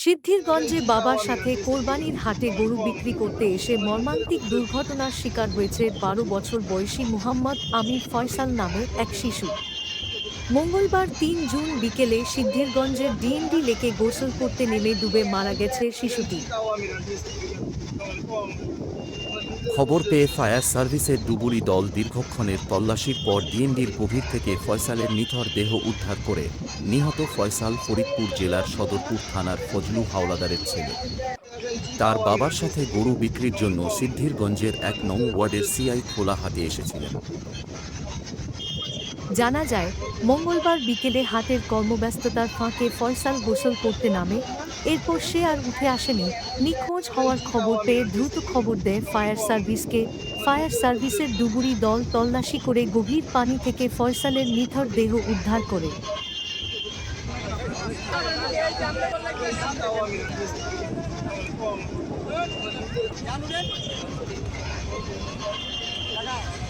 সিদ্ধিরগঞ্জে বাবার সাথে কোরবানির হাটে গরু বিক্রি করতে এসে মর্মান্তিক দুর্ঘটনার শিকার হয়েছে বারো বছর বয়সী মুহাম্মদ আমির ফয়সাল নামে এক শিশু। মঙ্গলবার তিন জুন বিকেলে সিদ্ধিরগঞ্জের ডিএনডি লেকে গোসল করতে নেমে ডুবে মারা গেছে শিশুটি। খবর পেয়ে ফায়ার সার্ভিসের ডুবুরি দল দীর্ঘক্ষণের তল্লাশির পর ডিএনডির গভীর থেকে ফয়সালের নিথর দেহ উদ্ধার করে নিহত ফয়সাল ফরিদপুর জেলার সদরপুর থানার ফজলু হাওলাদারের ছেলে। তার বাবার সাথে গরু বিক্রির জন্য সিদ্ধিরগঞ্জের এক নং ওয়ার্ডের সিআই খোলা হাতে এসেছিলেন। জানা যায়, মঙ্গলবার বিকেলে হাতের কর্মব্যস্ততার ফাঁকে ফয়সাল গোসল করতে নামে। এরপর সে আর উঠে আসেনি। নিখোঁজ হওয়ার খবর পেয়ে দ্রুত খবর দেয় ফায়ার সার্ভিসকে। ফায়ার সার্ভিসের ডুবুরি দল তল্লাশি করে গভীর পানি থেকে ফয়সালের নিথর দেহ উদ্ধার করে।